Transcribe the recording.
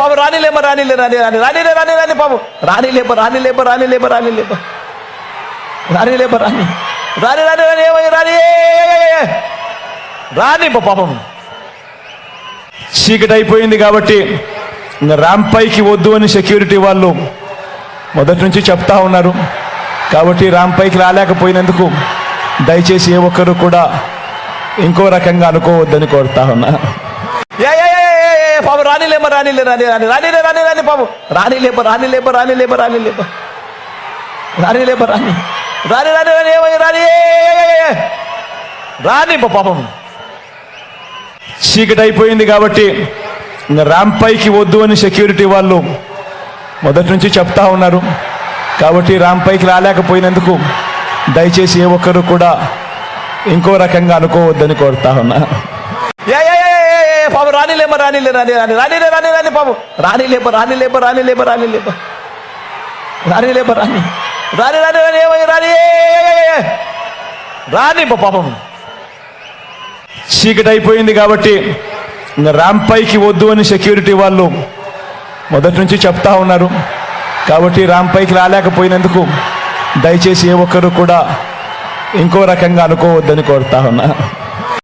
పాపం రానిలేమ రానిలే రాని రాని రానిలే రాని రాని పాపం. రానిలేప రానిలేప రానిలేప రానిలేప రానిలేప రాని రాని రాని. రాని ఏమై రాని రాని? పాపం. చీకటి అయిపోయింది కాబట్టి ఇంకా ర్యాంప్ పైకి వద్దు అని సెక్యూరిటీ వాళ్ళు మొదటి నుంచి చెప్తా ఉన్నారు. కాబట్టి ర్యాంప్ పైకి రాలేకపోయినందుకు దయచేసి ఏ ఒక్కరు కూడా ఇంకో రకంగా అనుకోవద్దని కోరుతా ఉన్నా. రానిలేమ రానిలే రాని రాని రానిలే రాని రాని పాపం రానిలేమ రానిలేమ రానిలేమ రానిలేమ. రానిలేమ రాని. రాని రాని రాని ఏమై రాని రాని పాపం. చీకటి అయిపోయింది కాబట్టి ర్యాంప్ పైకి వద్దు అని సెక్యూరిటీ వాళ్ళు మొదటి నుంచి చెప్తా ఉన్నారు. కాబట్టి ర్యాంప్ పైకి రాలేకపోయినందుకు దయచేసి ఏ ఒక్కరు కూడా ఇంకో రకంగా అనుకోవద్దని కోరుతా ఉన్నా. పాపం రానిలేమ రానిలే రాని రాని రానిలే రాని రాని పాపం. రానిలేమ రానిలేమ రానిలేమ రానిలేమ రానిలేమ రాని రాని రాని. రాని ఏమై రాని రాని పాపం. చీకటి అయిపోయింది కాబట్టి ర్యాంప్ పైకి వద్దు అని సెక్యూరిటీ వాళ్ళు మొదటి నుంచి చెప్తా ఉన్నారు. కాబట్టి ర్యాంప్ పైకి రాలేకపోయినందుకు దయచేసి ఏ ఒక్కరు కూడా ఇంకో రకంగా అనుకోవద్దని కోరుతా ఉన్నా.